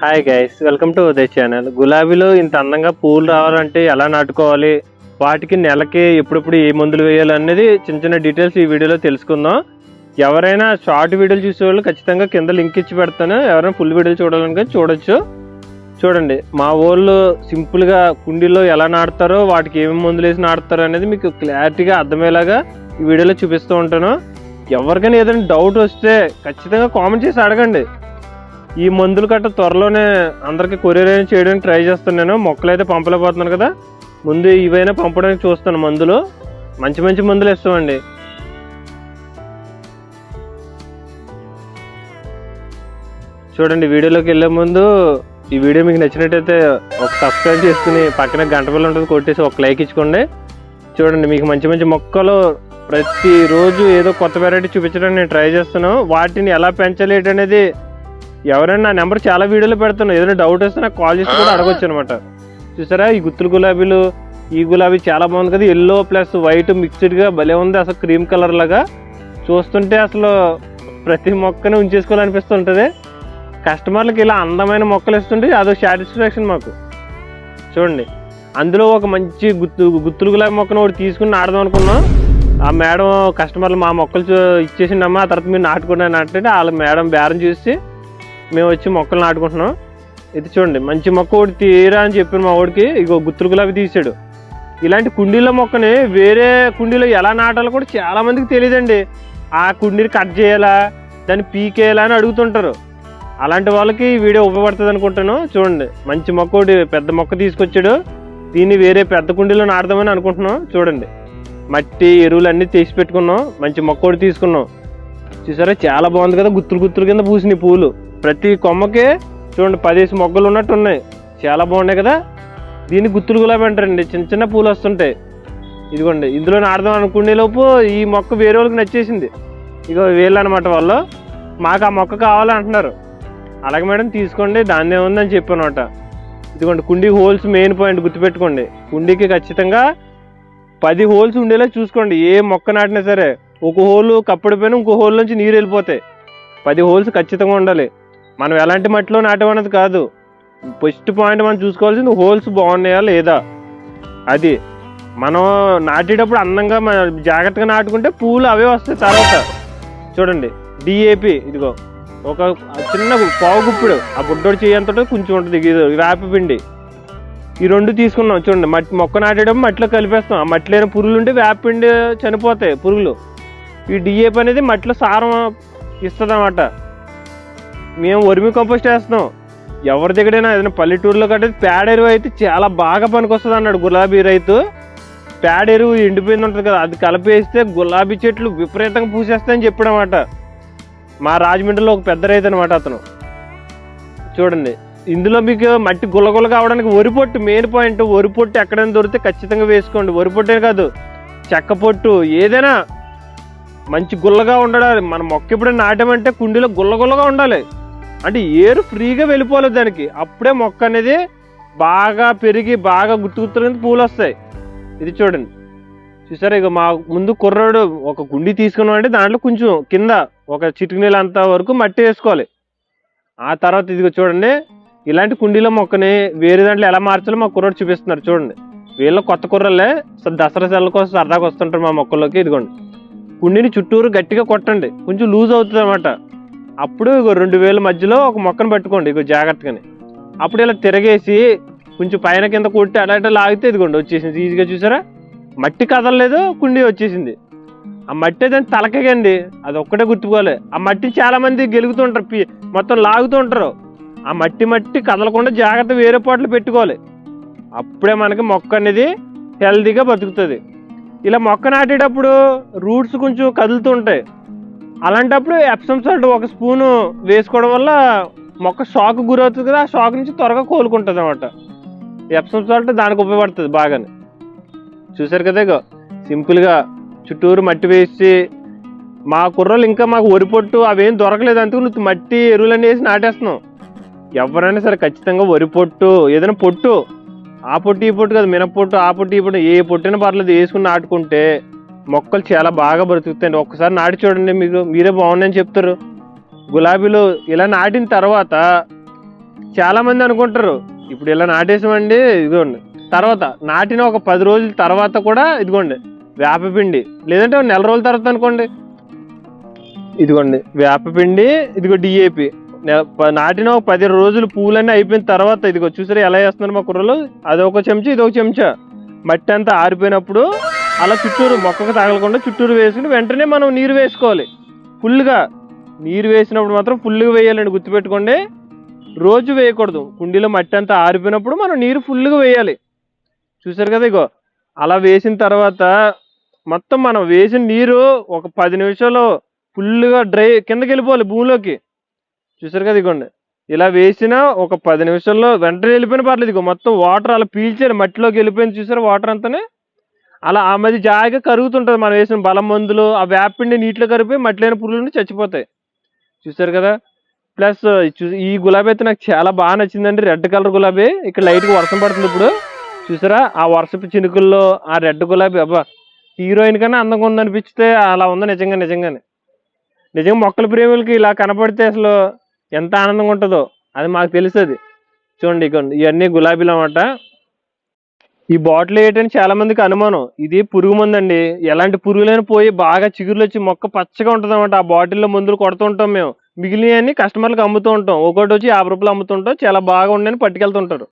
Hi guys welcome to Uday channel గులాబీలో ఇంత అందంగా పూలు రావాలంటే ఎలా నాటుకోవాలి? వాటికి నెలకి ఎప్పుడెప్పుడు ఏ మందులు వేయాలి అనేది చిన్న చిన్న డీటెయిల్స్ ఈ వీడియోలో తెలుసుకుందాం. ఎవరైనా షార్ట్ వీడియోలు చూసే వాళ్ళు ఖచ్చితంగా కింద లింక్ ఇచ్చి పెడతాను. ఎవరైనా ఫుల్ వీడియోలు చూడాలనుకో చూడొచ్చు. చూడండి మా వాళ్ళు సింపుల్గా కుండీలో ఎలా నాటుతారో వాటికి ఏమేమి మందులు వేసి నాటుతారో అనేది మీకు క్లారిటీగా అర్థమయ్యేలాగా ఈ వీడియోలో చూపిస్తూ ఉంటాను. ఎవరికైనా ఏదైనా డౌట్ వస్తే ఖచ్చితంగా కామెంట్ చేసి అడగండి. ఈ మందులు గట్ట త్వరలోనే అందరికి కొరియర్ అయినా చేయడానికి ట్రై చేస్తాను నేను మొక్కలు అయితే పంపలేకపోతున్నాను కదా. ముందు ఇవైనా పంపడానికి చూస్తాను మందులు. మంచి మంచి మందులు ఇస్తామండి. చూడండి వీడియోలోకి వెళ్ళే ముందు ఈ వీడియో మీకు నచ్చినట్టయితే ఒక సబ్స్క్రైబ్ చేసుకుని పక్కన గంట బిల్ల ఉంటుంది కొట్టేసి ఒక లైక్ ఇచ్చుకోండి. చూడండి మీకు మంచి మంచి మొక్కలు ప్రతిరోజు ఏదో కొత్త వెరైటీ చూపించడానికి నేను ట్రై చేస్తాను వాటిని ఎలా పెంచాలి అనేది ఎవరైనా నా నెంబర్ చాలా వీడియోలో పెడతాను ఏదైనా డౌట్ వస్తే నాకు కాల్ చేసి కూడా అడగొచ్చు అనమాట చూసారా? ఈ గుత్తులు గులాబీలు ఈ గులాబీ చాలా బాగుంది కదా. ఎల్లో ప్లస్ వైట్ మిక్స్డ్గా భలే ఉంది. అసలు క్రీమ్ కలర్ లాగా. చూస్తుంటే అసలు ప్రతి మొక్కని ఉంచేసుకోవాలనిపిస్తుంటుంది. కస్టమర్లకి ఇలా అందమైన మొక్కలు ఇస్తుంటే అదో సాటిస్ఫాక్షన్ మాకు. చూడండి. అందులో ఒక మంచి గుత్తు గుత్తులు గులాబీ మొక్కను ఒకటి తీసుకుని నాడదాం అనుకున్నాం. ఆ మేడం కస్టమర్లు మా మొక్కలు చూ- ఇచ్చేసిండమ్మా ఆ తర్వాత మీరు నాటుకున్నా అంటే వాళ్ళ మేడం బేరం చూసి మేము వచ్చి మొక్కలు నాటుకుంటున్నాం. ఇది చూడండి మంచి మొక్క ఒకటి తీరా అని చెప్పిన మా వాడికి. ఇగో గుత్తులు గులాబీ తీసాడు. ఇలాంటి కుండీల మొక్కని వేరే కుండీలో ఎలా నాటాలో కూడా చాలా మందికి తెలియదండి ఆ కుండీని కట్ చేయాలా దాన్ని పీకేయాలా అని అడుగుతుంటారు. అలాంటి వాళ్ళకి ఈ వీడియో ఉపయోగపడుతుంది అనుకుంటాను. చూడండి మంచి మొక్క ఒకటి పెద్ద మొక్క తీసుకొచ్చాడు. దీన్ని వేరే పెద్ద కుండీలో నాటుదామని అనుకుంటున్నాం. చూడండి మట్టి ఎరువులు అన్నీ తీసి పెట్టుకున్నాం. మంచి మొక్క ఒకటి తీసుకున్నాం. చూసారా చాలా బాగుంది కదా గుత్తులు గుత్తులు కింద పూసినాయి పూలు. ప్రతి కొమ్మకి చూడండి పదేసి మొగ్గలు ఉన్నట్టు ఉన్నాయి చాలా బాగున్నాయి కదా? దీన్ని గుత్తులు గులాబీ అంటారండి. చిన్న చిన్న పూలు వస్తుంటాయి. ఇదిగోండి ఇందులో నాడదాం అనుకునే లోపు ఈ మొక్క వేరే వాళ్ళకి నచ్చేసింది. ఇగో వీళ్ళు అనమాట వాళ్ళు. మాకు ఆ మొక్క కావాలంటున్నారు. అలాగే మేడం తీసుకోండి దాన్ని ఏముందని చెప్పానమాట. ఇదిగోండి కుండీ హోల్స్ మెయిన్ పాయింట్ గుర్తుపెట్టుకోండి. కుండీకి ఖచ్చితంగా పది హోల్స్ ఉండేలా చూసుకోండి. ఏ మొక్క నాటినా సరే ఒక హోల్ కప్పడిపోయినా ఇంకో హోల్ నుంచి నీరు వెళ్ళిపోతాయి. పది హోల్స్ ఖచ్చితంగా ఉండాలి. మనం ఎలాంటి మట్టిలో నాటమన్నది కాదు. ఫస్ట్ పాయింట్ మనం చూసుకోవాల్సింది హోల్స్ బాగున్నాయా లేదా? అది మనం నాటేటప్పుడు అందంగా మన జాగ్రత్తగా నాటుకుంటే పూలు అవే వస్తాయి తర్వాత. చూడండి డిఏపి ఇదిగో. ఒక చిన్న పావు గుప్పుడు ఆ బుడ్డోడు చేయంతటో కొంచెం ఉంటుంది. ఇది వేప పిండి. ఈ రెండు తీసుకున్నాం. చూడండి మట్టి మొక్క నాటేటప్పుడు మట్టిలో కలిపేస్తాం. ఆ మట్టి లేని పురుగులు ఉంటే వేపపిండి చనిపోతాయి పురుగులు. ఈ డిఏపి అనేది మట్టిలో సారం ఇస్తుంది అన్నమాట మేము ఒరిమి కంపోస్ట్ వేస్తున్నాం. ఎవరి దగ్గరైనా ఏదైనా పల్లెటూరులో కట్టే పేడ ఎరువు అయితే చాలా బాగా పనికొస్తుంది అన్నాడు గులాబీ రైతు. పేడ ఎరువు ఎండిపోయింది ఉంటుంది కదా అది కలిపేస్తే గులాబీ చెట్లు విపరీతంగా పూసేస్తాయని చెప్పాడనమాట మా రాజమండ్రిలో ఒక పెద్ద రైతు అనమాట అతను. చూడండి ఇందులో మీకు మట్టి గుల్లగుల్ల కావడానికి వరి పొట్టు మెయిన్ పాయింట్. వరి పొట్టు ఎక్కడైనా దొరికితే ఖచ్చితంగా వేసుకోండి. వరి పొట్టే కాదు చెక్క పొట్టు ఏదైనా మంచి గుల్లగా ఉండాలి. మన మొక్క ఎప్పుడైనా నాటమంటే కుండీలో గుల్లగుల్లగా ఉండాలి. అంటే ఏరు ఫ్రీగా వెళ్ళిపోలేదు దానికి. అప్పుడే మొక్క అనేది బాగా పెరిగి బాగా గుర్తు గుర్తుల కింద పూలు వస్తాయి. ఇది చూడండి. చూసారా ఇక మా ముందు కుర్రాడు ఒక గుండి తీసుకున్నాం అంటే దాంట్లో కొంచెం కింద ఒక చిటికి నీళ్ళ అంత వరకు మట్టి వేసుకోవాలి. ఆ తర్వాత ఇదిగో చూడండి. ఇలాంటి కుండీలో మొక్కని వేరే దాంట్లో ఎలా మార్చాలో మా కుర్రాడు చూపిస్తున్నారు చూడండి. వీళ్ళ కొత్త కుర్రలే దసరా సెల్ల కోసం సరదాగా వస్తుంటారు మా మొక్కల్లోకి. ఇదిగోండి. కుండీని చుట్టూరు గట్టిగా కొట్టండి. కొంచెం లూజ్ అవుతుంది అనమాట అప్పుడు ఇగో రెండు వేల మధ్యలో ఒక మొక్కను పట్టుకోండి ఇగో జాగ్రత్తగాని. అప్పుడు ఇలా తిరగేసి కొంచెం పైన కింద కొట్టి అలా ఇట్లా లాగితే ఇదిగోండి వచ్చేసింది. ఈజీగా చూసారా? మట్టి కదలలేదు కుండీ వచ్చేసింది. ఆ మట్టి దాని తలకగండి అది ఒక్కటే గుర్తుకోవాలి. ఆ మట్టి చాలా మంది గెలుగుతుంటారు పి- మొత్తం లాగుతూ ఉంటారు. ఆ మట్టి మట్టి కదలకుండా జాగ్రత్త వేరే పాటలు పెట్టుకోవాలి. అప్పుడే మనకి మొక్క అనేది హెల్తీగా బతుకుతుంది. ఇలా మొక్క నాటేటప్పుడు రూట్స్ కొంచెం కదులుతూ ఉంటాయి. అలాంటప్పుడు ఎప్సమ్ సాల్ట్ ఒక స్పూను వేసుకోవడం వల్ల మొక్క షాక్ గురవుతుంది కదా ఆ షాక్ నుంచి త్వరగా కోలుకుంటుంది అనమాట ఎప్సమ్ సాల్ట్ దానికి ఉపయోగపడుతుంది బాగానే. చూసారు కదా ఇక సింపుల్గా చుట్టూరు మట్టి వేసి మా కుర్రలు ఇంకా మాకు వరి పొట్టు అవేం దొరకలేదు అందుకు నువ్వు మట్టి ఎరువులన్నీ వేసి నాటేస్తున్నాం ఎవరైనా సరే ఖచ్చితంగా వరి పొట్టు ఏదైనా పొట్టు ఆ పొట్టు ఈ పొట్టు కదా మినపొట్టు ఆ పొట్టు ఈ పొట్టు ఏ పొట్టైనా పర్లేదు వేసుకుని నాటుకుంటే మొక్కలు చాలా బాగా బ్రతుకుతాయండి ఒక్కసారి నాటి చూడండి మీకు మీరే బాగుందని చెప్తారు. గులాబీలు ఇలా నాటిన తర్వాత చాలామంది అనుకుంటారు ఇప్పుడు ఇలా నాటేసామండి ఇదిగోండి. తర్వాత నాటిన ఒక పది రోజుల తర్వాత కూడా ఇదిగోండి వేపపిండి లేదంటే నెల రోజుల తర్వాత అనుకోండి. ఇదిగోండి వేపపిండి ఇదిగో డిఏపి నాటిన ఒక పది రోజులు పూలన్నీ అయిపోయిన తర్వాత ఇదిగో చూసారా ఎలా వేస్తున్నారు మా కుర్రలు? అది ఒక చెంచా ఇది ఒక చెంచా. మట్టి అంతా ఆరిపోయినప్పుడు అలా చుట్టూరు మొక్కకు తగలకుండా చుట్టూరు వేసుకుని వెంటనే మనం నీరు వేసుకోవాలి. ఫుల్గా నీరు వేసినప్పుడు మాత్రం ఫుల్గా వేయాలండి గుర్తుపెట్టుకోండి. రోజు వేయకూడదు. కుండీలో మట్టి అంతా ఆరిపోయినప్పుడు మనం నీరు ఫుల్గా వేయాలి. చూసారు కదా ఇగో అలా వేసిన తర్వాత మొత్తం మనం వేసిన నీరు ఒక పది నిమిషాలు ఫుల్గా డ్రై కిందకి వెళ్ళిపోవాలి భూమిలోకి. చూసారు కదా ఇగోండి. ఇలా వేసిన ఒక పది నిమిషాల్లో వెంటనే వెళ్ళిపోయిన పర్లేదు ఇగో మొత్తం వాటర్ అలా పీల్చారు మట్టిలోకి వెళ్ళిపోయింది చూసారు వాటర్ అంతానే? అలా ఆ మధ్య జాయిగా కరుగుతుంటుంది మనం వేసిన బలం మందులు ఆ వేపిండి నీటిలో కరిగిపోయి మట్టిలోని పురుగులు నుండి చచ్చిపోతాయి. చూసారు కదా? ప్లస్ చూ- ఈ గులాబీ అయితే నాకు చాలా బాగా నచ్చిందండి. రెడ్ కలర్ గులాబీ. ఇక్కడ లైట్గా వర్షం పడుతుంది ఇప్పుడు. చూసారా? ఆ వర్షపు చినుకుల్లో ఆ రెడ్ గులాబీ అబ్బా! హీరోయిన్ కన్నా అందంగా ఉందనిపిస్తే అలా ఉంది నిజంగా నిజంగానే. నిజంగా మొక్కల ప్రేమికులకి ఇలా కనపడితే అసలు ఎంత ఆనందంగా ఉంటుందో అది మాకు తెలుస్తుంది చూడండి ఇక ఇవన్నీ గులాబీలు అన్నమాట. ఈ బాటిల్ ఏంటని చాలా మందికి అనుమానం. ఇది పురుగు మందు అండి ఎలాంటి పురుగులైనా పోయి బాగా చిగురులు వచ్చి మొక్క పచ్చగా ఉంటుంది అనమాట ఆ బాటిల్లో మందులు కొడుతుంటాం మేము. మిగిలినవన్నీ కస్టమర్లకు అమ్ముతూ ఉంటాం. ఒకటి వచ్చి యాభై రూపాయలు అమ్ముతుంటాం. చాలా బాగా ఉండని పట్టుకెళ్తుంటారు.